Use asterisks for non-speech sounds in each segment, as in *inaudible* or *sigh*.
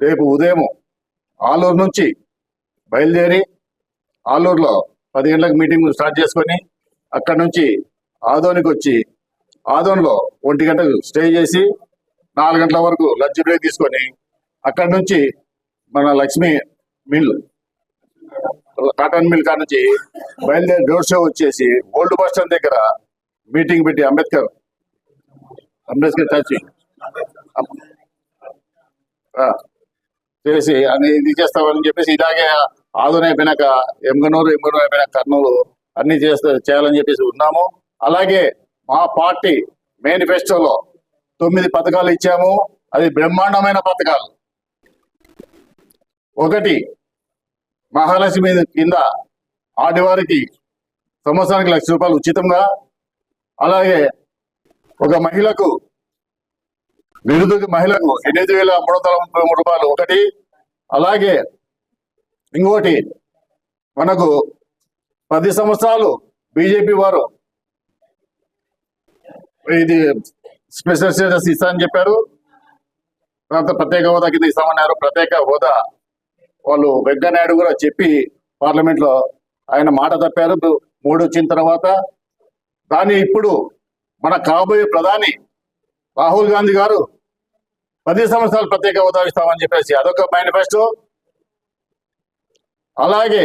రేపు ఉదయం ఆలూరు నుంచి బయలుదేరి ఆలూరులో పది గంటలకు మీటింగ్ స్టార్ట్ చేసుకొని అక్కడి నుంచి ఆదోనికి వచ్చి ఆదోన్లో ఒంటి గంటకు స్టే చేసి నాలుగు గంటల వరకు లంచ్ బ్రేక్ తీసుకొని అక్కడి నుంచి మన లక్ష్మి మిల్ కాటన్ మిల్ కాడ నుంచి బయలుదేరి డోర్ షో వచ్చేసి ఓల్డ్ బస్ స్టాండ్ దగ్గర మీటింగ్ పెట్టి అంబేద్కర్ అంబేద్కర్ చర్చి చేసి అని ఇది చేస్తామని చెప్పేసి ఇలాగే ఆదునే అయిపోయినాక ఎమ్గనూరు ఎమ్గనూరు అయిపోయిన కర్నూలు అన్ని చేస్తే చేయాలని చెప్పేసి ఉన్నాము. అలాగే మా పార్టీ మేనిఫెస్టోలో తొమ్మిది పథకాలు ఇచ్చాము. అది బ్రహ్మాండమైన పథకాలు. ఒకటి మహాలక్ష్మి కింద ఆడవారికి సంవత్సరానికి లక్ష రూపాయలు ఉచితంగా. అలాగే ఒక మహిళకు నిరుద్యోగ మహిళకు ఎనిమిది వేల మూడు వందల ముప్పై మూడు రూపాయలు. ఒకటి అలాగే ఇంకోటి మనకు పది సంవత్సరాలు బీజేపీ వారు ఇది స్పెషల్ స్టేటస్ ఇస్తా అని చెప్పారు. తర్వాత ప్రత్యేక హోదా కింద ఇస్తామన్నారు. ప్రత్యేక హోదా వాళ్ళు వెంకయ్యనాయుడు కూడా చెప్పి పార్లమెంట్లో ఆయన మాట తప్పారు. మూడు వచ్చిన తర్వాత దాన్ని ఇప్పుడు మన కాబోయే ప్రధాని రాహుల్ గాంధీ గారు పది సంవత్సరాలు ప్రత్యేక హోదా ఇస్తామని చెప్పేసి అదొక మేనిఫెస్టో అలాగే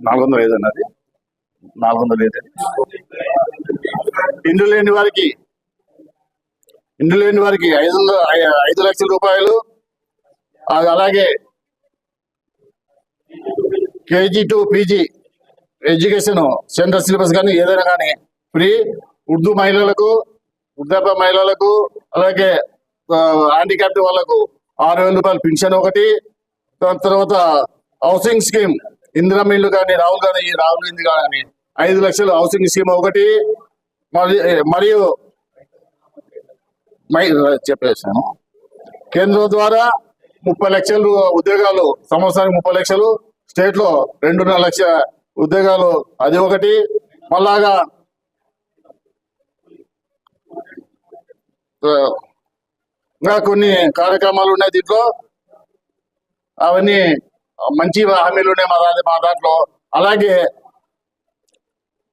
నాలుగు వందలు ఏదన్నది నాలుగు వందలు ఏదండి ఇండ్లు లేని వారికి ఇండ్లు లేని వారికి ఐదు ఐదు లక్షల రూపాయలు. అలాగే KG to PG education central syllabus కానీ ఏదైనా కానీ ఫ్రీ ఉర్దూ మహిళలకు వృద్ధాప్య మహిళలకు అలాగే హ్యాండిక్యాప్ట్ వాళ్ళకు ఆరు వేల రూపాయలు పింఛన్ ఒకటి. దాని తర్వాత హౌసింగ్ స్కీమ్ ఇందిరా మిల్లు కానీ రాహుల్ గాంధీ రాహుల్ గాంధీ కానీ ఐదు లక్షలు హౌసింగ్ స్కీమ్ ఒకటి. మరియు మై చెప్పేసాను కేంద్రం ద్వారా ముప్పై లక్షలు ఉద్యోగాలు సంవత్సరానికి ముప్పై లక్షలు. స్టేట్లో రెండున్నర లక్ష ఉద్యోగాలు అది ఒకటి. మళ్ళాగా ఇంకా కొన్ని కార్యక్రమాలు ఉన్నాయి దీంట్లో. అవన్నీ మంచి హామీలు ఉన్నాయి మా మా దాంట్లో. అలాగే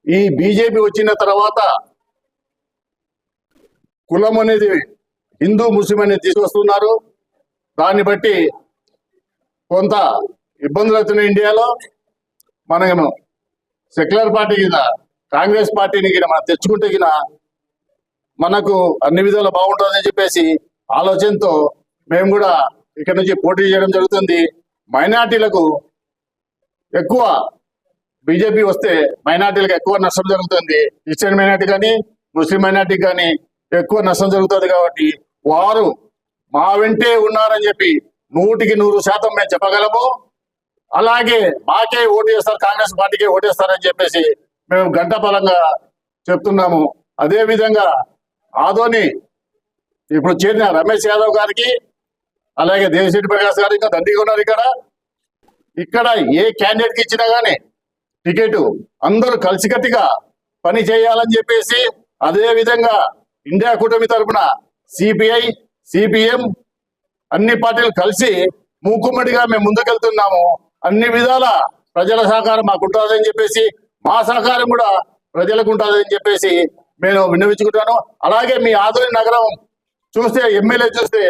ఈ బీజేపీ వచ్చిన తర్వాత కులం అనేది హిందూ ముస్లిం అనేది తీసుకొస్తున్నారు. దాన్ని బట్టి కొంత ఇబ్బందులు అవుతున్నాయి ఇండియాలో. మనము సెక్యులర్ పార్టీ కింద కాంగ్రెస్ పార్టీని కింద మనం తెచ్చుకుంటే కింద మనకు అన్ని విధాలు బాగుంటుందని చెప్పేసి ఆలోచనతో మేము కూడా ఇక్కడ నుంచి పోటీ చేయడం జరుగుతుంది. మైనార్టీలకు ఎక్కువ బీజేపీ వస్తే మైనార్టీలకు ఎక్కువ నష్టం జరుగుతుంది. క్రిస్టియన్ మైనార్టీ కానీ ముస్లిం మైనార్టీ కానీ ఎక్కువ నష్టం జరుగుతుంది కాబట్టి వారు మా వెంటే ఉన్నారని చెప్పి నూటికి నూరు శాతం మేము చెప్పగలము. అలాగే మాకే ఓటు చేస్తారు కాంగ్రెస్ పార్టీకే ఓటేస్తారని చెప్పేసి మేము గంట చెప్తున్నాము. అదే విధంగా ఆదోని ఇప్పుడు చేరిన రమేష్ యాదవ్ గారికి అలాగే దేవిశెట్టి ప్రకాష్ గారు ఇంకా దండిగా ఉన్నారు ఇక్కడ. ఇక్కడ ఏ క్యాండిడేట్కి ఇచ్చినా గానీ టికెట్ అందరూ కలిసికట్టుగా పని చేయాలని చెప్పేసి అదే విధంగా ఇండియా కూటమి తరఫున సిపిఐ సిపిఎం అన్ని పార్టీలు కలిసి మూకుమ్మడిగా మేము ముందుకెళ్తున్నాము. అన్ని విధాల ప్రజల సహకారం మాకు ఉంటుందని చెప్పేసి మా సహకారం కూడా ప్రజలకు ఉంటుందని చెప్పేసి నేను విన్నవించుకుంటాను. అలాగే మీ ఆదోని నగరం చూస్తే ఎమ్మెల్యే చూస్తే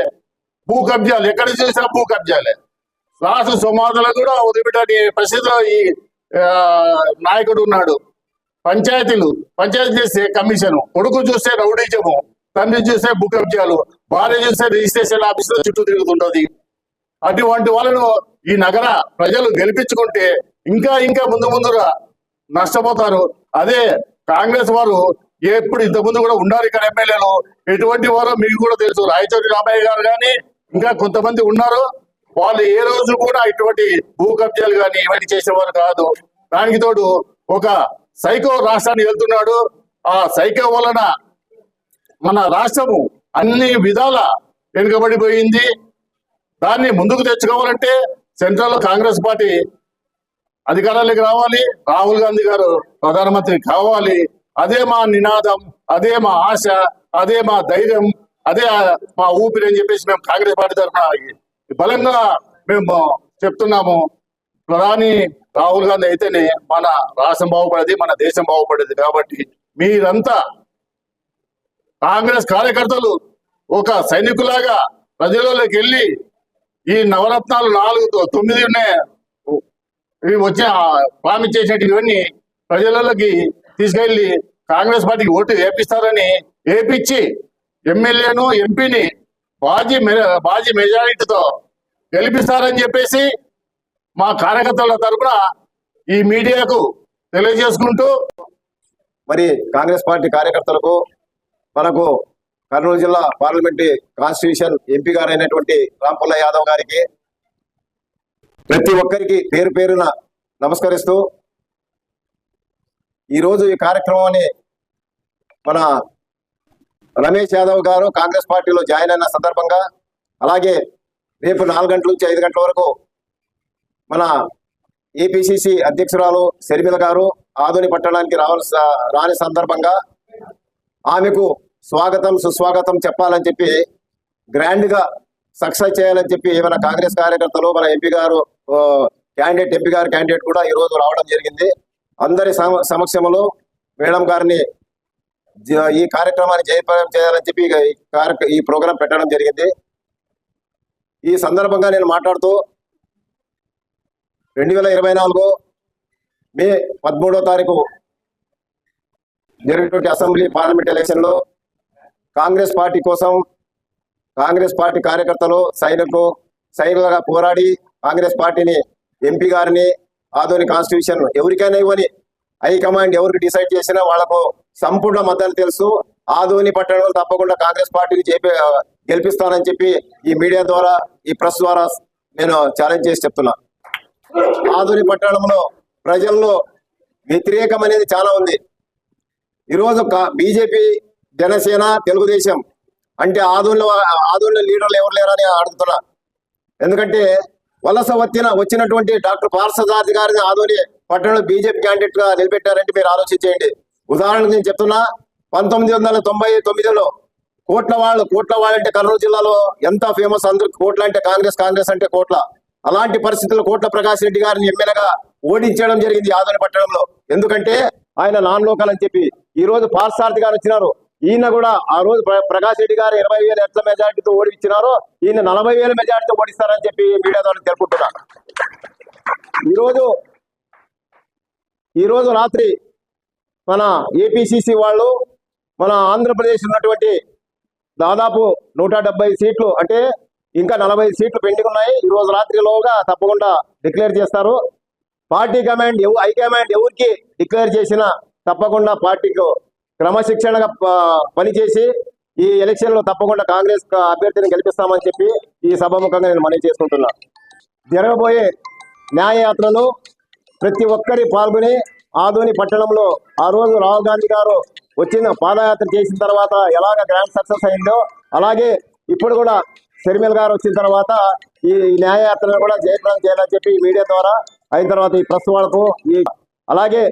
భూ కబ్జాలు. ఎక్కడ చూసినా భూ కబ్జాలే. రాష్ట్ర సమాధులు కూడా వదిలిపెట్టని పరిస్థితిలో ఈ నాయకుడు ఉన్నాడు. పంచాయతీలు పంచాయతీ చేస్తే కమిషన్. కొడుకు చూస్తే రౌడీజము తండ్రి చూస్తే భూ కబ్జాలు భార్య చూస్తే రిజిస్ట్రేషన్ ఆఫీసులో చుట్టూ తిరుగుతుంటది. అటువంటి వాళ్ళను ఈ నగర ప్రజలు గెలిపించుకుంటే ఇంకా ఇంకా ముందు ముందుగా నష్టపోతారు. అదే కాంగ్రెస్ వారు ఎప్పుడు ఇంతకుముందు కూడా ఉన్నారు ఇక్కడ ఎమ్మెల్యేలు. ఎటువంటి వారో మీకు కూడా తెలుసు. రాయచౌరి రామయ్య గారు కానీ ఇంకా కొంతమంది ఉన్నారు. వాళ్ళు ఏ రోజు కూడా ఇటువంటి భూ కబ్జాలు కానీ ఇవన్నీ చేసేవారు కాదు. దానికి తోడు ఒక సైకో రాష్ట్రాన్ని వెళ్తున్నాడు. ఆ సైకో వలన మన రాష్ట్రము అన్ని విధాల వెనుకబడిపోయింది. దాన్ని ముందుకు తెచ్చుకోవాలంటే సెంట్రల్ కాంగ్రెస్ పార్టీ అధికారానికి రావాలి. రాహుల్ గాంధీ గారు ప్రధానమంత్రి కావాలి. అదే మా నినాదం అదే మా ఆశ అదే మా ధైర్యం అదే మా ఊపిరి అని చెప్పేసి మేము కాంగ్రెస్ పార్టీ తరఫున బలంగా మేము చెప్తున్నాము. ప్రధాని రాహుల్ గాంధీ అయితేనే మన రాష్ట్రం బాగుపడేది మన దేశం బాగుపడేది. కాబట్టి మీరంతా కాంగ్రెస్ కార్యకర్తలు ఒక సైనికులాగా ప్రజలలోకి వెళ్ళి ఈ నవరత్నాలు నాలుగు తొమ్మిది ఉన్నాయి. వచ్చే ప్రామిస్ చేసినట్టు ఇవన్నీ ప్రజలలోకి తీసుకెళ్ళి కాంగ్రెస్ పార్టీకి ఓటు వేపిస్తారని వేపించి ఎమ్మెల్యేను ఎంపీని బాజీ బాజీ మెజారిటీతో గెలిపిస్తారని చెప్పేసి మా కార్యకర్తల తరఫున ఈ మీడియాకు తెలియజేసుకుంటూ మరి కాంగ్రెస్ పార్టీ కార్యకర్తలకు మనకు కర్నూలు జిల్లా పార్లమెంటరీ కాన్స్టిట్యూషన్ ఎంపీ గారైనటువంటి రాంపుల్ల యాదవ్ గారికి ప్రతి ఒక్కరికి పేరు పేరున నమస్కరిస్తూ ఈరోజు ఈ కార్యక్రమాన్ని మన రమేష్ యాదవ్ గారు కాంగ్రెస్ పార్టీలో జాయిన్ అయిన సందర్భంగా అలాగే రేపు నాలుగు గంటల నుంచి ఐదు గంటల వరకు మన ఏపీసీసీ అధ్యక్షురాలు శర్మిల గారు ఆధుని పట్టణానికి రావాల్సిన రాని సందర్భంగా ఆమెకు స్వాగతం సుస్వాగతం చెప్పాలని చెప్పి గ్రాండ్గా సక్సెస్ చేయాలని చెప్పి మన కాంగ్రెస్ కార్యకర్తలు మన ఎంపీ గారు క్యాండిడేట్ ఎంపీ గారు క్యాండిడేట్ కూడా ఈ రోజు రావడం జరిగింది. అందరి సమక్షంలో మేడం గారిని జ- ఈ కార్యక్రమాన్ని జయప్రదం చేయాలని చెప్పి ఈ ఈ ప్రోగ్రాం పెట్టడం జరిగింది. ఈ సందర్భంగా నేను మాట్లాడుతూ రెండు వేల ఇరవై నాలుగు మే పదమూడో తారీఖు జరిగినటువంటి అసెంబ్లీ పార్లమెంట్ ఎలక్షన్లో కాంగ్రెస్ పార్టీ కోసం కాంగ్రెస్ పార్టీ కార్యకర్తలు సైనికులు సైనికులుగా పోరాడి కాంగ్రెస్ పార్టీని ఎంపీ గారిని ఆధునిక కాన్స్టిట్యూషన్ ఎవరికైనా ఇవ్వని హైకమాండ్ ఎవరికి డిసైడ్ చేసినా వాళ్ళకు సంపూర్ణ మద్దతు తెలుసు. ఆధుని పట్టణంలో తప్పకుండా కాంగ్రెస్ పార్టీని చెప్పి గెలిపిస్తానని చెప్పి ఈ మీడియా ద్వారా ఈ ప్రెస్ ద్వారా నేను ఛాలెంజ్ చేసి చెప్తున్నా. ఆధుని పట్టణంలో ప్రజల్లో వ్యతిరేకం అనేది చాలా ఉంది. ఈరోజు బీజేపీ జనసేన తెలుగుదేశం అంటే ఆధునిలో ఆధునిలో లీడర్లు ఎవరు లేరని అడుగుతున్నా. ఎందుకంటే వలస వచ్చిన వచ్చినటువంటి డాక్టర్ పార్సదార్థి గారిని ఆధుని పట్టణంలో బీజేపీ క్యాండిడేట్గా నిలబెట్టారంటే మీరు ఆలోచించేయండి. ఉదాహరణకు నేను చెప్తున్నా పంతొమ్మిది వందల తొంభై తొమ్మిదిలో కోట్ల వాళ్ళు కోట్ల వాళ్ళు అంటే కర్నూలు జిల్లాలో ఎంత ఫేమస్ అందరు కోట్ల అంటే కాంగ్రెస్ కాంగ్రెస్ అంటే కోట్ల. అలాంటి పరిస్థితుల్లో కోట్ల ప్రకాష్ రెడ్డి గారిని ఎమ్మెల్యేగా ఓడించడం జరిగింది ఆదోని పట్టణంలో. ఎందుకంటే ఆయన నాన్ లోకల్ అని చెప్పి ఈ రోజు పార్సార్థి గారు వచ్చినారు. ఈయన కూడా ఆ రోజు ప్రకాశ్ ప్రకాష్ రెడ్డి గారు ఇరవై వేల ఎట్ల మెజార్టీతో ఓడిచ్చినారో ఈయన నలభై వేల మెజార్టీతో ఓడిస్తారని చెప్పి మీడియా ద్వారా తెలుపుతున్నా ఈరోజు ఈరోజు రాత్రి మన ఏపీసీసీ వాళ్ళు మన ఆంధ్రప్రదేశ్ ఉన్నటువంటి దాదాపు నూట సీట్లు అంటే ఇంకా నలభై సీట్లు పెండింగ్ ఉన్నాయి. ఈ రోజు రాత్రిలోగా తప్పకుండా డిక్లేర్ చేస్తారు. పార్టీ కమాండ్ ఎవ హైకమాండ్ ఎవరికి డిక్లేర్ చేసినా తప్పకుండా పార్టీకు క్రమశిక్షణగా ప- పనిచేసి ఈ ఎలక్షన్లో తప్పకుండా కాంగ్రెస్ అభ్యర్థిని గెలిపిస్తామని చెప్పి ఈ సభాముఖంగా నేను మనవి చేసుకుంటున్నా. జరగబోయే న్యాయయాత్రలో ప్రతి ఒక్కరి పాల్గొని ఆదోని పట్టణంలో ఆ రోజు రాహుల్ గాంధీ గారు వచ్చిన పాదయాత్ర చేసిన తర్వాత ఎలాగ గ్రాండ్ సక్సెస్ అయిందో అలాగే ఇప్పుడు కూడా షర్మిల్ గారు వచ్చిన తర్వాత ఈ న్యాయయాత్రను కూడా జయప్రదం చేయాలని చెప్పి మీడియా ద్వారా అయిన తర్వాత ఈ ప్రెస్ వాళ్ళకు ఈ అలాగే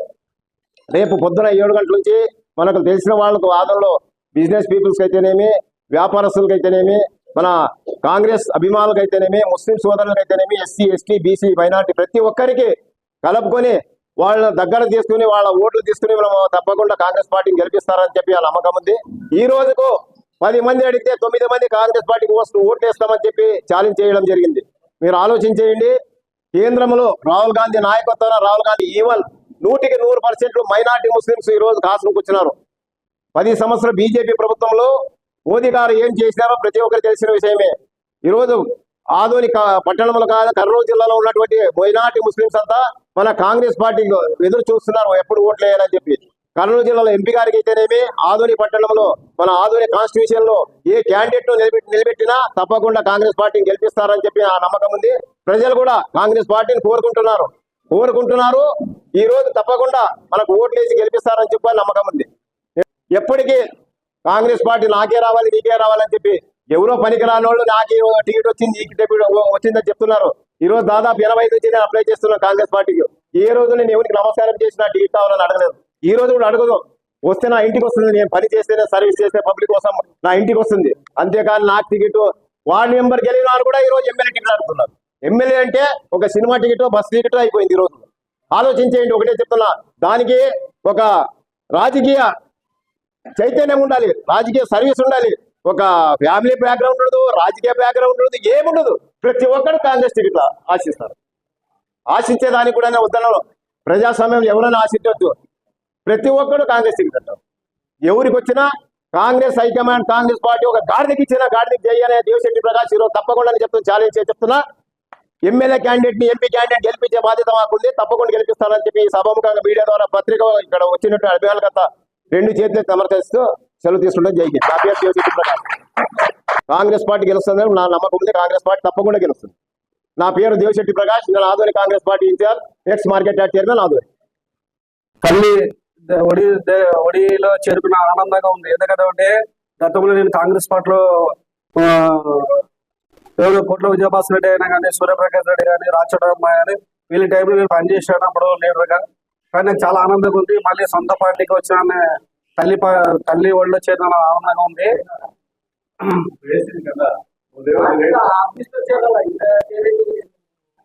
రేపు పొద్దున ఏడు గంటల నుంచి మనకు తెలిసిన వాళ్ళకు ఆదంలో బిజినెస్ పీపుల్స్ అయితేనేమి వ్యాపారస్తులకు అయితేనేమి మన కాంగ్రెస్ అభిమానులకు అయితేనేమి ముస్లిం సోదరులకు అయితేనేమి ఎస్సీ ఎస్టీ బీసీ మైనార్టీ ప్రతి ఒక్కరికి కలుపుకొని వాళ్ళ దగ్గర తీసుకుని వాళ్ళ ఓట్లు తీసుకుని మనం తప్పకుండా కాంగ్రెస్ పార్టీని గెలిపిస్తారని చెప్పి వాళ్ళ నమ్మకం ఉంది. ఈ రోజుకు పది మంది అడిగితే తొమ్మిది మంది కాంగ్రెస్ పార్టీకి వస్తూ ఓటేస్తామని చెప్పి ఛాలెంజ్ చేయడం జరిగింది. మీరు ఆలోచించేయండి. కేంద్రంలో రాహుల్ గాంధీ నాయకత్వాన రాహుల్ గాంధీ ఈవల్ నూటికి నూరు పర్సెంట్ మైనార్టీ ముస్లింస్ ఈ రోజు కాసుకు కూర్చున్నారు పది సంవత్సరాల బీజేపీ ప్రభుత్వంలో మోదీ గారు ఏం చేసినారో ప్రతి ఒక్కరికి తెలిసిన విషయమే. ఈ రోజు ఆధునిక పట్టణంలో కాదు కర్నూలు జిల్లాలో ఉన్నటువంటి మైనార్టీ ముస్లింస్ అంతా మన కాంగ్రెస్ పార్టీ ఎదురు చూస్తున్నారు ఎప్పుడు ఓట్లు వేయాలని చెప్పి. కర్నూలు జిల్లాలో ఎంపీ గారికి అయితేనేమి ఆధునిక పట్టణంలో మన ఆధునిక కాన్స్టిట్యూషన్లో ఏ క్యాండిడేట్ను నిలబెట్టి నిలబెట్టినా తప్పకుండా కాంగ్రెస్ పార్టీని గెలిపిస్తారని చెప్పి ఆ నమ్మకం ఉంది. ప్రజలు కూడా కాంగ్రెస్ పార్టీని కోరుకుంటున్నారు. కోరుకుంటున్నారు. ఈ రోజు తప్పకుండా మనకు ఓట్లేసి గెలిపిస్తారని చెప్పి నమ్మకం ఉంది. ఎప్పటికీ కాంగ్రెస్ పార్టీ నాకే రావాలి నీకే రావాలని చెప్పి ఎవరో పనికిరాని వాళ్ళు నాకు టికెట్ వచ్చింది నీకు టికెట్ వచ్చిందని చెప్తున్నారు. ఈ రోజు దాదాపు ఎనభై ఐదు నుంచి నేను అప్లై చేస్తున్నాను కాంగ్రెస్ పార్టీకి. ఏ రోజు నేను ఎవరికి నమస్కారం చేసిన టికెట్ కావాలని అడగలేదు. ఈ రోజు కూడా అడగదు. వస్తే నా ఇంటికి వస్తుంది నేను పని చేస్తేనే సర్వీస్ చేస్తే పబ్లిక్ కోసం నా ఇంటికి వస్తుంది. అంతేకాని నాకు టికెట్ వార్డు మెంబర్ గెలిచిన వాళ్ళు కూడా ఈ రోజు ఎమ్మెల్యే టికెట్ అడుగుతున్నారు. ఎమ్మెల్యే అంటే ఒక సినిమా టికెట్ బస్ టికెట్ అయిపోయింది ఈరోజు. రోజు ఆలోచించేయండి ఒకటే చెప్తున్నా. దానికి ఒక రాజకీయ చైతన్యం ఉండాలి రాజకీయ సర్వీస్ ఉండాలి. ఒక ఫ్యామిలీ బ్యాక్గ్రౌండ్ ఉండదు రాజకీయ బ్యాక్గ్రౌండ్ ఉండదు ఏముండదు ప్రతి ఒక్కరు కాంగ్రెస్ టికెట్ ఆశిస్తారు. ఆశించే దానికి కూడా వద్దన్నారు ప్రజాస్వామ్యం ఎవరైనా ఆశించవచ్చు ప్రతి ఒక్కరు కాంగ్రెస్ టికెట్ అంటారు. ఎవరికి వచ్చినా కాంగ్రెస్ హైకమాండ్ కాంగ్రెస్ పార్టీ ఒక గాడిదకి ఇచ్చిన గాడిదకి చేయనే దేవశెట్టి ప్రకాష్ ఈరోజు తప్పకుండా చెప్తున్నా ఛాలెంజ్ చెప్తున్నా. ఎమ్మెల్యే క్యాండిడేట్ని ఎంపీ క్యాండిడేట్ గెలిపించే బాధ్యత మాకుంది. తప్పకుండా గెలిపిస్తానని చెప్పి సభాముఖంగా మీడియా ద్వారా పత్రిక ఇక్కడ వచ్చినట్టు అభిమానులకంతా రెండు చేతులు సమర్థిస్తూ సెలవు తీసుకుంటే. జైకి నా పేరు దేవశెట్టి ప్రకాష్ కాంగ్రెస్ పార్టీ గెలుస్తుందని నా నమ్మకం ఉంది. కాంగ్రెస్ పార్టీ తప్పకుండా గెలుస్తుంది. నా పేరు దేవశెట్టి ప్రకాష్. నేను ఆధునిక Congress party incharge ex market yard chairman ఆధునిక తల్లి ఒడి ఒడిలో చేరుకున్న ఆనందంగా ఉంది. ఎందుకంటే గతంలో నేను కాంగ్రెస్ పార్టీలో ఎవరు కోట్ల విజయభాస్ రెడ్డి అయినా కానీ సూర్యప్రకాష్ రెడ్డి కానీ రాచోడమ్మ కానీ వీళ్ళ టైంలో నేను పనిచేసాను లీడర్గా. కానీ నాకు చాలా ఆనందంగా ఉంది. మళ్ళీ సొంత పార్టీకి వచ్చిన తల్లి తల్లి ఒళ్ళు చేరిన ఆనందంగా ఉంది.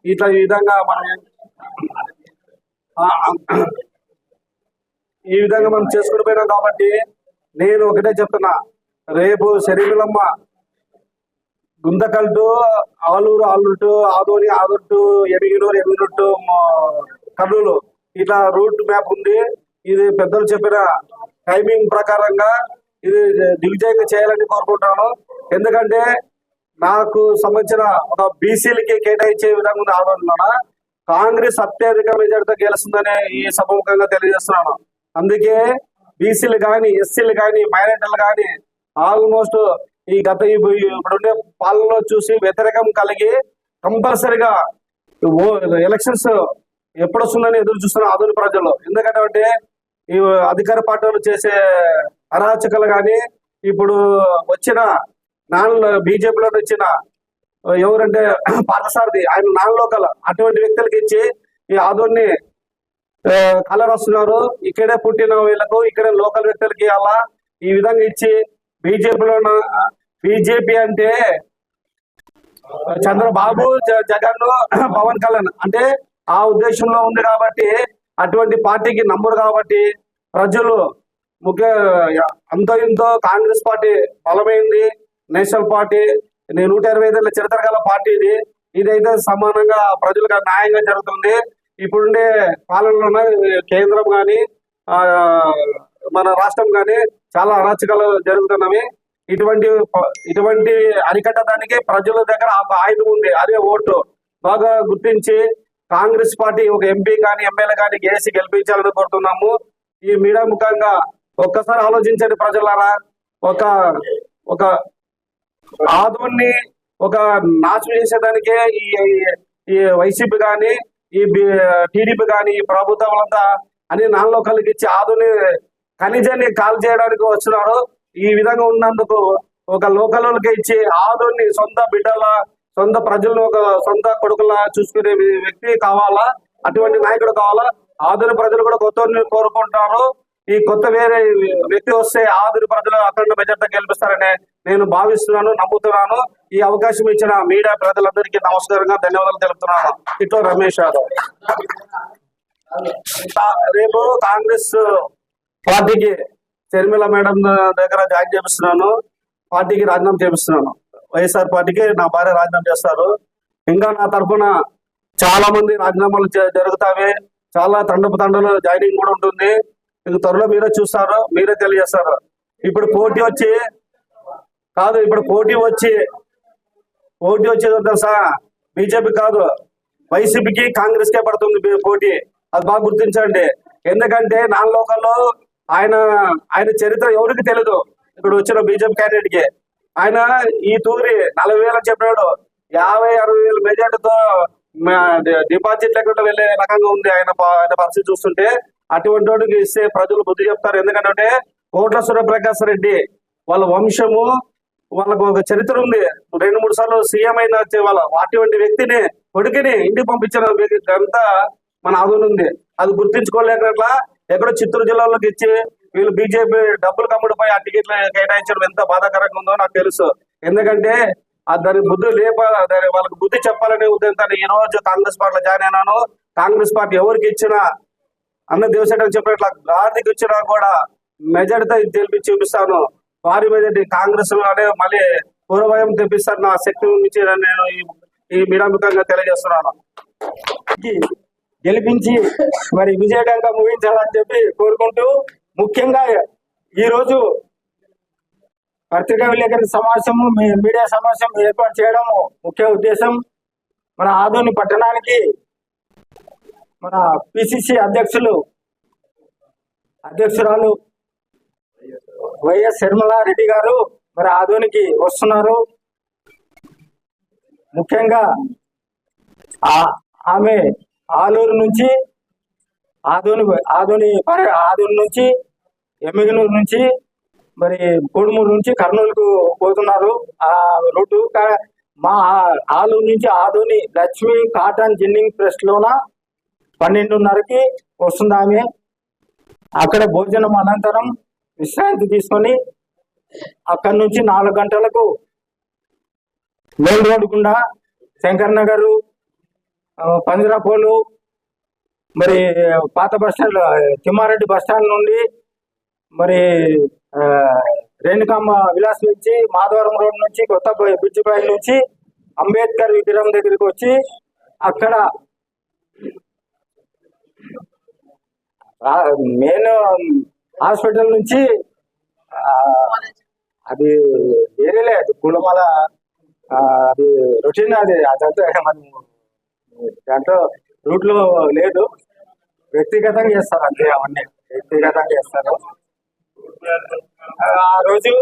ఇట్లా ఈ విధంగా మనం ఈ విధంగా మనం చేసుకుని పోయినాం కాబట్టి నేను ఒకటే చెప్తున్నా. రేపు శరీరమ్మ గుంతకల్టు ఆలూరు ఆలుటు ఆదోని ఆదుట్టు ఎమిగినూరు ఎమిగినట్టు కర్నూలు. ఇట్లా రూట్ మ్యాప్ ఉంది. ఇది పెద్దలు చెప్పిన టైమింగ్ ప్రకారంగా ఇది దిగ్విజయంగా చేయాలని కోరుకుంటాను ఎందుకంటే నాకు సంబంధించిన ఒక బీసీలకి కేటాయించే విధంగా ఉంది ఆదోళన కాంగ్రెస్ అత్యధిక మెజార్టీతో గెలుస్తుందని ఈ సభముఖంగా తెలియజేస్తున్నాను. అందుకే బీసీలు కానీ ఎస్సీలు కానీ మైనార్టీలు కానీ ఆల్మోస్ట్ ఈ గత ఇప్పుడుండే పాలనలో చూసి వ్యతిరేకం కలిగి కంపల్సరిగా ఎలక్షన్స్ ఎప్పుడు వస్తుందని ఎదురు చూస్తున్న ఆధునిక ప్రజలు ఎందుకంటే ఈ అధికార పార్టీలు చేసే అరాచకలు కానీ ఇప్పుడు వచ్చిన నాన్ బీజేపీలో వచ్చిన ఎవరంటే *clears throat* పార్థసారథి ఆయన నాన్ లోకల్ అటువంటి వ్యక్తులకి ఇచ్చి ఈ ఆధుని కలర్ వస్తున్నారు ఇక్కడే పుట్టిన వీళ్ళకు ఇక్కడే లోకల్ వ్యక్తులకి అలా ఈ విధంగా ఇచ్చి బీజేపీలో బీజేపీ అంటే చంద్రబాబు జగన్ *clears throat* పవన్ కళ్యాణ్. అంటే ఆ ఉద్దేశంలో ఉంది కాబట్టి అటువంటి పార్టీకి నమ్మరు కాబట్టి ప్రజలు ముఖ్య అంతో ఇంతో కాంగ్రెస్ పార్టీ బలమైంది నేషనల్ పార్టీ నేను నూట ఇరవై ఐదు చరిత్ర గల పార్టీ ఇది. ఇదైతే సమానంగా ప్రజలకు న్యాయంగా జరుగుతుంది. ఇప్పుడుండే పాలనలోనే కేంద్రం కానీ మన రాష్ట్రం కానీ చాలా అరాచకాలు జరుగుతున్నవి. ఇటువంటి ఇటువంటి అరికట్టడానికి ప్రజల దగ్గర ఒక ఆయుధం ఉంది. అదే ఓటు. బాగా గుర్తించి కాంగ్రెస్ పార్టీ ఒక ఎంపీ కానీ ఎమ్మెల్యే కానీ గేసి గెలిపించాలని కోరుతున్నాము. ఈ మీడియా ముఖంగా ఒక్కసారి ఆలోచించండి ప్రజలారా. ఒక ఒక ఆధుని ఒక నాశనం చేసేదానికే ఈ ఈ వైసీపీ కానీ ఈ టీడీపీ కానీ ఈ ప్రభుత్వాలంతా అన్ని నాన్ కలిగించి ఇచ్చి ఆదుని ఖనిజాన్ని కాల్ చేయడానికి వచ్చినారు ఈ విధంగా ఉన్నందుకు ఒక లోకల్ ఇచ్చి ఆదుని సొంత బిడ్డల సొంత ప్రజలను ఒక సొంత కొడుకులా చూసుకునే వ్య- వ్యక్తి కావాలా? అటువంటి నాయకుడు కావాలా? ఆదుని ప్రజలు కూడా కొత్త కోరుకుంటారు ఈ కొత్త వేరే వ్యక్తి వస్తే ఆదుని ప్రజలు అఖండ మెజార్టీ గెలిపిస్తారని నేను భావిస్తున్నాను నమ్ముతున్నాను. ఈ అవకాశం ఇచ్చిన మీడియా ప్రజలందరికీ నమస్కారంగా ధన్యవాదాలు తెలుపుతున్నాను. ఇట్లో రమేష్ యాదవ్. రేపు కాంగ్రెస్ పార్టీకి షర్మిల మేడం దగ్గర జాయిన్ చేపిస్తున్నాను. పార్టీకి రాజీనామా చేపిస్తున్నాను. వైఎస్ఆర్ పార్టీకి నా భార్య రాజీనామా చేస్తారు. ఇంకా నా తరఫున చాలా మంది రాజీనామాలు జ- జరుగుతాయి. చాలా తండపు తండలు జాయినింగ్ కూడా ఉంటుంది. ఇంక త్వరలో మీరే చూస్తారు మీరే తెలియజేస్తారు. ఇప్పుడు పోటీ వచ్చి కాదు ఇప్పుడు పోటీ వచ్చి పోటీ వచ్చేది తెలుసా? బీజేపీ కాదు వైసీపీకి కాంగ్రెస్కే పడుతుంది పోటీ. అది బాగా గుర్తించండి. ఎందుకంటే నాన్ లోకల్లో ఆయన ఆయన చరిత్ర ఎవరికి తెలియదు ఇక్కడ వచ్చిన బీజేపీ క్యాండిడేట్కి ఆయన ఈ తూరి నలభై వేలు అని చెప్పినాడు. యాభై అరవై వేల మెజార్టీతో డిపాజిట్ లేకుండా వెళ్ళే రకంగా ఉంది ఆయన ఆయన పరిస్థితి చూస్తుంటే. అటువంటి వాడికి ఇస్తే ప్రజలు బుద్ధి చెప్తారు. ఎందుకంటే కోట్ల సూర్యప్రకాశ్ రెడ్డి వాళ్ళ వంశము వాళ్ళకు ఒక చరిత్ర ఉంది. రెండు మూడు సార్లు సీఎం అయిన వాళ్ళ అటువంటి వ్యక్తిని కొడుకుని ఇంటికి పంపించిన వ్యక్తి అంతా మన ఆదుని ఉంది అది గుర్తించుకోలేకట్లా ఎక్కడో చిత్తూరు జిల్లాలోకి ఇచ్చి వీళ్ళు బీజేపీ డబ్బులు కమ్ముడిపోయి ఆ టికెట్లు కేటాయించడం ఎంత బాధాకరంగా ఉందో నాకు తెలుసు. ఎందుకంటే ఆ దాని బుద్ధి లేప దాని వాళ్ళకి బుద్ధి చెప్పాలనే ఉద్దేశంతో ఈ రోజు కాంగ్రెస్ పార్టీలో జాయిన్ అయినాను. కాంగ్రెస్ పార్టీ ఎవరికి ఇచ్చినా అన్న దేవసేట చెప్పినట్ల గాంధీకి ఇచ్చినా కూడా మెజారిటీతో తెలిపి చూపిస్తాను. వారి మెజారిటీ కాంగ్రెస్ అనే మళ్ళీ పూర్వభయం తెప్పిస్తారు నా శక్తి నుంచి నేను ఈ- మీడాముఖంగా తెలియజేస్తున్నాను. గెలిపించి మరి విజయవంతంగా ముగించాలని చెప్పి కోరుకుంటూ ముఖ్యంగా ఈ రోజు పత్రికా విలేకరుల సమావేశము మీ మీడియా సమావేశం ఏర్పాటు చేయడం ముఖ్య ఉద్దేశం. మన ఆదోని పట్టణానికి మన పిసిసి అధ్యక్షులు అధ్యక్షురాలు వైఎస్ శర్మలారెడ్డి గారు మరి ఆధోనికి వస్తున్నారు. ముఖ్యంగా ఆ- ఆమె ఆలూరు నుంచి ఆదోని ఆదోని ఆదోని నుంచి ఎమ్మిగనూరు నుంచి మరి కోడుమూరు నుంచి కర్నూలుకు పోతున్నారు. ఆ రూటు కా- మా ఆలూరు నుంచి Adoni Lakshmi cotton ginning press లోన పన్నెండున్నరకి వస్తుంది ఆమె. అక్కడ భోజనం అనంతరం విశ్రాంతి తీసుకొని అక్కడి నుంచి నాలుగు గంటలకు మెయిన్ రోడ్ గుండా శంకర్ నగరు పందిరాపోలు మరి పాత bus stand Thimmareddy bus stand నుండి మరి ఆ, రేణుకాంబ విలాస్ నుంచి మాధవరం రోడ్ నుంచి కొత్త బిడ్జిపాయల నుంచి అంబేద్కర్ విగ్రహం దగ్గరికి వచ్చి అక్కడ మెయిన్ హాస్పిటల్ నుంచి అది వేరేలే అది కులమాల అది రొటీన్ అది అదంతా మనం దాంట్లో రూట్లో లేదు. వ్యక్తిగతంగా చేస్తారు అంతే అవన్నీ. వ్యక్తిగతంగా చేస్తారు. ఆ రోజు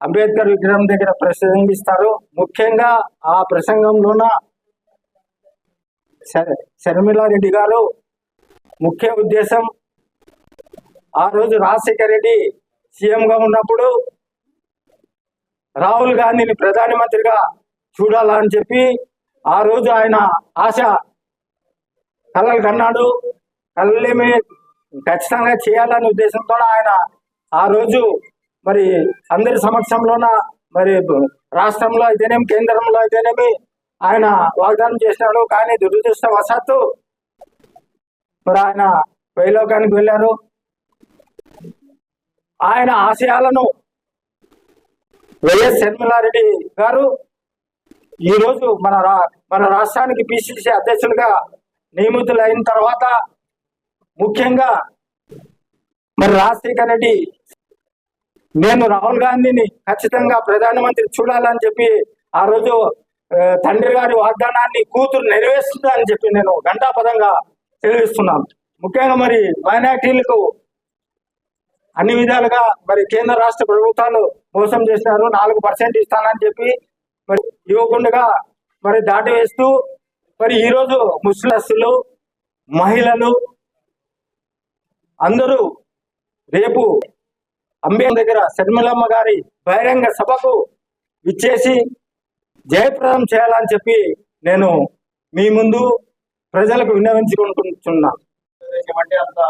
అంబేద్కర్ విగ్రహం దగ్గర ప్రసంగిస్తారు ముఖ్యంగా ఆ ప్రసంగంలోన శర్మిలారెడ్డి గారు ముఖ్య ఉద్దేశం ఆ రోజు రాజశేఖర రెడ్డి సీఎంగా ఉన్నప్పుడు రాహుల్ గాంధీని ప్రధానమంత్రిగా చూడాలని చెప్పి ఆ రోజు ఆయన ఆశ కలలు కన్నాడు. కళ్ళేమి ఖచ్చితంగా చేయాలనే ఉద్దేశంతో ఆయన ఆ రోజు మరి అందరి సమక్షంలోన మరి రాష్ట్రంలో అయితేనేమి కేంద్రంలో అయితేనేమి ఆయన వాగ్దానం చేసినాడు. కానీ దురదృష్టవశాత్తు మరి ఆయన వైలోకానికి వెళ్ళారు. ఆయన ఆశయాలను వైఎస్ షర్మిలారెడ్డి గారు ఈ రోజు మన రా మన రాష్ట్రానికి పిసిసి అధ్యక్షులుగా నియమితులైన తర్వాత ముఖ్యంగా మరి రాజశేఖర్ రెడ్డి నేను రాహుల్ గాంధీని ఖచ్చితంగా ప్రధానమంత్రి చూడాలని చెప్పి ఆ రోజు తండ్రి గారి వాగ్దానాన్ని కూతురు నెరవేరుస్తుందని చెప్పి నేను ఘంటాపదంగా తెలియజేస్తున్నాను. ముఖ్యంగా మరి మైనార్టీలకు అన్ని విధాలుగా మరి కేంద్ర రాష్ట్ర ప్రభుత్వాలు మోసం చేసినారు నాలుగు పర్సెంట్ ఇస్తానని చెప్పి మరి ఇవ్వకుండా మరి దాటవేస్తూ మరి ఈరోజు ముస్లింలు మహిళలు అందరూ రేపు అంబేద్కర్ దగ్గర శర్మిలమ్మ గారి బహిరంగ సభకు ఇచ్చేసి జయప్రదం చేయాలని చెప్పి నేను మీ ముందు ప్రజలకు విన్నవించుకుంటున్నా. అంటే అంత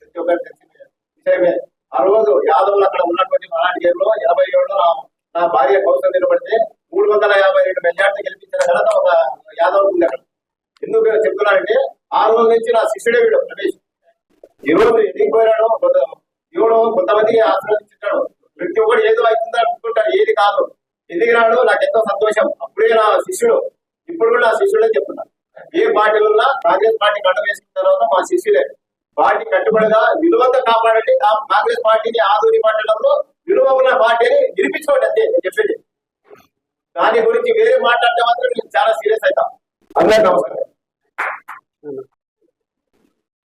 ప్రతి ఒక్కరికి తెలిసిన విషయమే ఆ రోజు యాదవులు అక్కడ ఉన్నటువంటి మరాఠీ గేమ్లో ఎనభై ఏడులో నా నా భార్య కౌశల్ నిలబడితే మూడు వందల యాభై రెండు మెజార్టీ గెలిపించిన ఘనత ఒక యాదవ్ ఉంది అక్కడ ఎందుకు చెప్తున్నానంటే ఆ రోజు నుంచి నా శిష్యుడే వీడు రమేష్. ఈ రోజు ఎదిగి పోయాడు కొంత- కొంతమంది కొంతమందికి ఆశీర్వదించాడు ప్రతి ఒక్కడు ఏదో అవుతుందో అనుకుంటాడు ఏది కాదు. ఎదిగినాడు నాకు ఎంతో సంతోషం. అప్పుడే నా శిష్యుడు. ఇప్పుడు కూడా నా శిష్యుడే చెప్తున్నా. ఏ పార్టీ ఉన్నా కాంగ్రెస్ పార్టీ కంట తర్వాత మా శిష్యులే పార్టీ కట్టుబడిగా విలువతో కాపాడండి. కాంగ్రెస్ పార్టీని ఆధుని పట్టడంలో విలువ ఉన్న పార్టీని నిరూపించుకోండి అంతే చెప్పేది. దాని గురించి వేరే మాట్లాడితే మాత్రం నేను చాలా సీరియస్ అవుతాం అందరికీ నమస్కారం.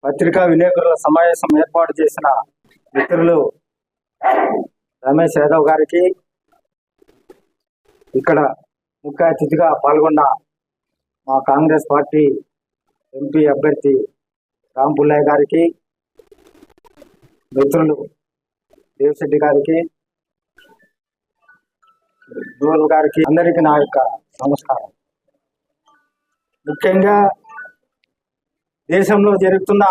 పత్రికా విలేకరుల సమావేశం ఏర్పాటు చేసిన మిత్రులు రమేష్ యాదవ్ గారికి ఇక్కడ ముఖ్య అతిథిగా పాల్గొన్న మా కాంగ్రెస్ పార్టీ ఎంపీ అభ్యర్థి రామ్ పుల్లయ్య గారికి మిత్రులు దేవశెట్టి గారికి దూరు గారికి అందరికీ నా యొక్క నమస్కారం. ముఖ్యంగా దేశంలో జరుగుతున్న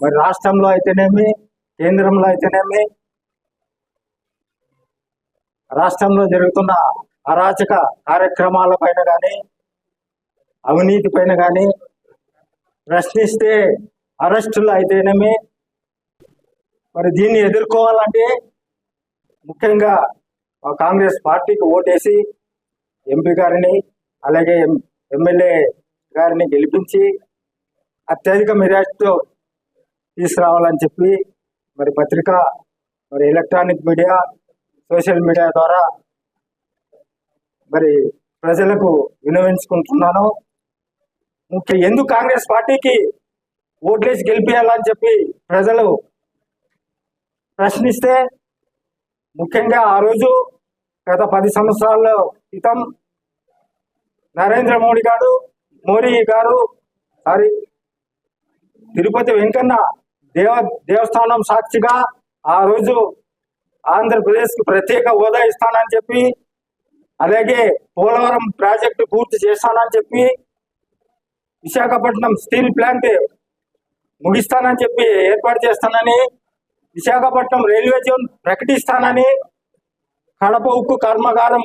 మరి రాష్ట్రంలో అయితేనేమి కేంద్రంలో అయితేనేమి రాష్ట్రంలో జరుగుతున్న అరాచక కార్యక్రమాల పైన కానీ అవినీతి పైన కానీ ప్రశ్నిస్తే అరెస్టులు అయితేనేమి మరి దీన్ని ఎదుర్కోవాలంటే ముఖ్యంగా కాంగ్రెస్ పార్టీకి ఓటేసి ఎంపీ గారిని అలాగే ఎం- ఎమ్మెల్యే గారిని గెలిపించి అత్యధిక మెజార్టీతో తీసుకురావాలని చెప్పి మరి పత్రిక మరి ఎలక్ట్రానిక్ మీడియా సోషల్ మీడియా ద్వారా మరి ప్రజలకు వినవించుకుంటున్నాను ముఖ్య ఎందుకు కాంగ్రెస్ పార్టీకి ఓట్లేసి గెలిపించాలని చెప్పి ప్రజలు ప్రశ్నిస్తే ముఖ్యంగా ఆ రోజు గత పది సంవత్సరాల క్రితం నరేంద్ర మోడీ గారు మోడీ గారు సారీ తిరుపతి వెంకన్న దేవ దేవస్థానం సాక్షిగా ఆ రోజు ఆంధ్రప్రదేశ్కి ప్రత్యేక హోదా ఇస్తానని చెప్పి అలాగే పోలవరం ప్రాజెక్టు పూర్తి చేస్తానని చెప్పి విశాఖపట్నం స్టీల్ ప్లాంట్ ముగిస్తానని చెప్పి ఏర్పాటు చేస్తానని విశాఖపట్నం రైల్వే జోన్ ప్రకటిస్తానని కడప ఉక్కు కర్మాగారం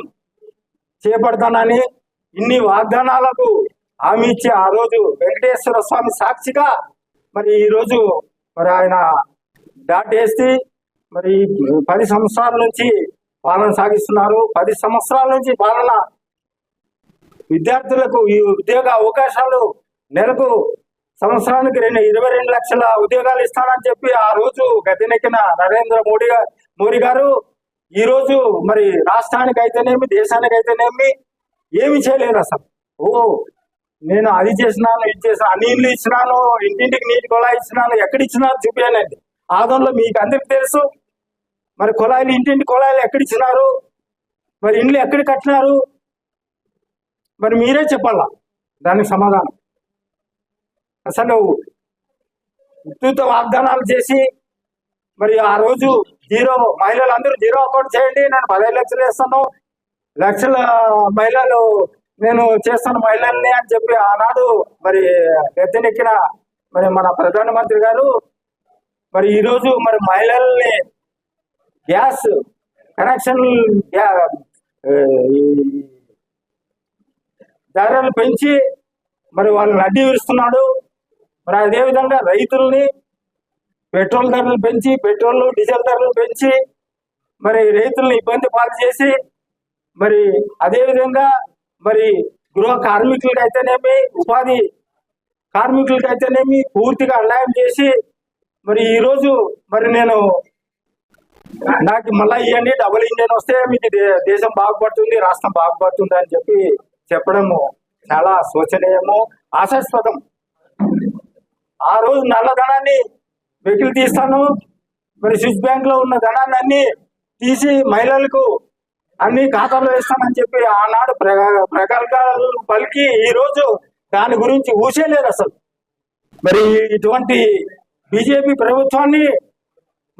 చేపడతానని ఇన్ని వాగ్దానాలకు హామీ ఇచ్చి ఆ రోజు వెంకటేశ్వర స్వామి సాక్షిగా మరి ఈరోజు మరి ఆయన దాటేసి మరి పది సంవత్సరాల నుంచి పాలన సాగిస్తున్నారు. పది సంవత్సరాల నుంచి పాలన విద్యార్థులకు ఈ ఉద్యోగ అవకాశాలు నెలకు సంవత్సరానికి రెండు ఇరవై రెండు లక్షల ఉద్యోగాలు ఇస్తానని చెప్పి ఆ రోజు గద్దెనెక్కిన నరేంద్ర మోడీ మోడీ గారు ఈ రోజు మరి రాష్ట్రానికి అయితేనేమి దేశానికి అయితేనేమి ఏమి చేయలేదు అసలు. ఓ నేను అది చేసినాను ఇది చేసినాను నీళ్ళు ఇచ్చినాను ఇంటింటికి నీటి కుళాయి ఇచ్చినాను ఎక్కడ ఇచ్చినారు చూపించండి ఆదంలో మీకు అందరికి తెలుసు. మరి కుళాయిలు ఇంటింటి కుళాయిలు ఎక్కడ ఇచ్చినారు మరి ఇండ్లు ఎక్కడ కట్టినారు? మరి మీరే చెప్పాలా? దానికి సమాధానం. అసలు విస్తృత వాగ్దానాలు చేసి మరి ఆ రోజు జీరో మహిళలు అందరూ జీరో అకౌంట్ చేయండి నేను పదహైదు లక్షలు వేస్తాను. లక్షల మహిళలు నేను చేస్తాను మహిళల్ని అని చెప్పి ఆనాడు మరి ఎత్తెనెక్కిన మరి మన ప్రధానమంత్రి గారు మరి ఈరోజు మరి మహిళల్ని గ్యాస్ కనెక్షన్ గ్యా- ధరలు పెంచి మరి వాళ్ళని అడ్డి విరుస్తున్నాడు. మరి అదే విధంగా రైతుల్ని పెట్రోల్ ధరలు పెంచి పెట్రోల్ డీజిల్ ధరలు పెంచి మరి రైతుల్ని ఇబ్బంది పాలు చేసి మరి అదే విధంగా మరి గృహ కార్మికులకి అయితేనేమి ఉపాధి కార్మికులకి అయితేనేమి పూర్తిగా అన్యాయం చేసి మరి ఈరోజు మరి నేను నాకు మళ్ళీ ఇవ్వండి డబుల్ ఇంజన్ వస్తే మీకు దే- దేశం బాగుపడుతుంది రాష్ట్రం బాగుపడుతుంది అని చెప్పి చెప్పడము చాలా శోచనీయము ఆశాస్పదం. ఆ రోజు నల్ల ధనాన్ని వెకిలి తీస్తాను. మరి స్విచ్ బ్యాంక్లో ఉన్న ధనాన్ని అన్ని తీసి మహిళలకు అన్ని ఖాతాలో వేస్తానని చెప్పి ఆనాడు ప్రగ- పలికి ఈ రోజు దాని గురించి ఊసేలేదు అసలు. మరి ఇటువంటి బీజేపీ ప్రభుత్వాన్ని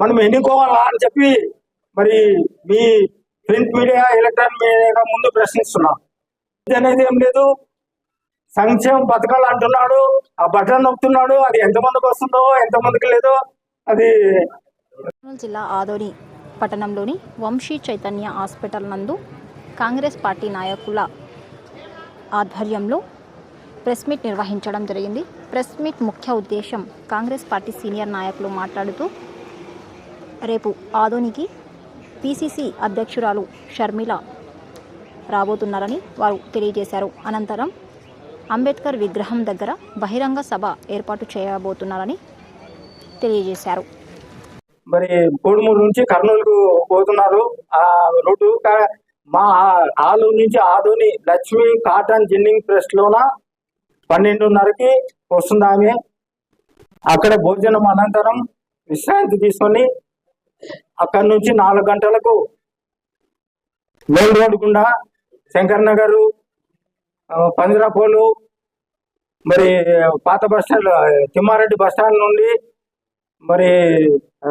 మనం ఎన్నుకోవాలా అని చెప్పి మరి మీ ప్రింట్ మీడియా ఎలక్ట్రానిక్ మీడియా ముందు ప్రశ్నిస్తున్నాం. ఇది అనేది ఏం లేదు. సంక్షేమ పథకాలు అంటున్నాడు ఆ బటన్ నొక్కుతున్నాడు అది ఎంతమందికి వస్తుందో ఎంతమందికి లేదో అది జిల్లా ఆదోని పట్టణంలోని వంశీ చైతన్య హాస్పిటల్ నందు కాంగ్రెస్ పార్టీ నాయకుల ఆధ్వర్యంలో ప్రెస్ మీట్ నిర్వహించడం జరిగింది. ప్రెస్ మీట్ ముఖ్య ఉద్దేశం కాంగ్రెస్ పార్టీ సీనియర్ నాయకులు మాట్లాడుతూ రేపు ఆదోనికి పిసిసి అధ్యక్షురాలు షర్మిల రాబోతున్నారని వారు తెలియజేశారు. అనంతరం అంబేద్కర్ విగ్రహం దగ్గర బహిరంగ సభ ఏర్పాటు చేయబోతున్నారని తెలియజేశారు. మరి కోడుమూరు నుంచి కర్నూలుకు పోతున్నారు. ఆ రూటు మా ఆలూరు నుంచి Adoni Lakshmi cotton ginning press లోన పన్నెండున్నరకి వస్తుంది ఆమె. అక్కడ భోజనం అనంతరం విశ్రాంతి తీసుకొని అక్కడి నుంచి నాలుగు గంటలకు మెయిన్ రోడ్ గుండా శంకర్ నగర్ పందిరాపోలు మరి పాత bus stand Thimmareddy bus stand నుండి మరి ఆ,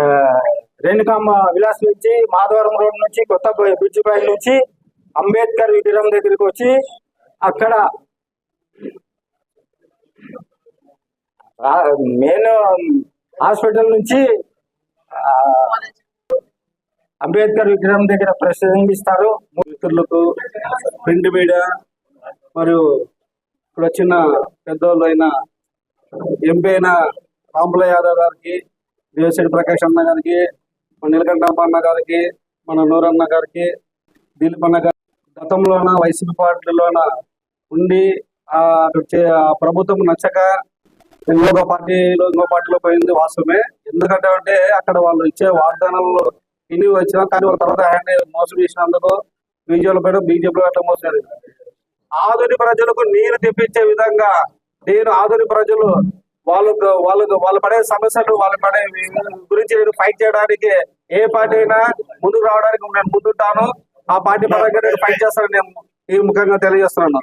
విలాస్ నుంచి మాధవరం రోడ్ నుంచి కొత్త బ్రిడ్జి పై నుంచి అంబేద్కర్ విగ్రహం దగ్గరికి వచ్చి అక్కడ మెయిన్ హాస్పిటల్ నుంచి అంబేద్కర్ విగ్రహం దగ్గర ప్రసంగిస్తారు. మిత్రులకు ప్రింట్ మీడియా మరియు ఇక్కడ వచ్చిన పెద్దోళ్ళు అయిన ఎంపీ అయిన రాంపుల యాదవ్ గారికి దేవశెట్టి ప్రకాష్ అన్న గారికి మన నీలకంఠప్ప అన్న గారికి మన నూరన్న గారికి దిలీప్ అన్న గారి గతంలోన వైసీపీ పార్టీలోన ఉండి ఆ ప్రభుత్వం నచ్చక ఇంకొక పార్టీలో ఇంకో పార్టీలో పోయింది వాస్తవమే. ఎందుకంటే అంటే అక్కడ వాళ్ళు ఇచ్చే వాగ్దానాలు విని వచ్చినా కానీ వాళ్ళ తర్వాత హ్యాండ్ మోసం చేసినందుకు బీజేపీలో పైన బీజేపీలో అట్లా మోసం ఆధుని ఆధునిక ప్రజలకు నీరు తెప్పించే విధంగా నేను ఆధునిక ప్రజలు వాళ్ళకు వాళ్ళకు వాళ్ళు పడే సమస్యలు వాళ్ళు పడే గురించి నేను ఫైట్ చేయడానికి ఏ పార్టీ అయినా ముందుకు రావడానికి నేను ముందుంటాను. ఆ పార్టీ పరంగా నేను ఫైట్ చేస్తానని నేను ఈ ముఖంగా తెలియజేస్తున్నాను.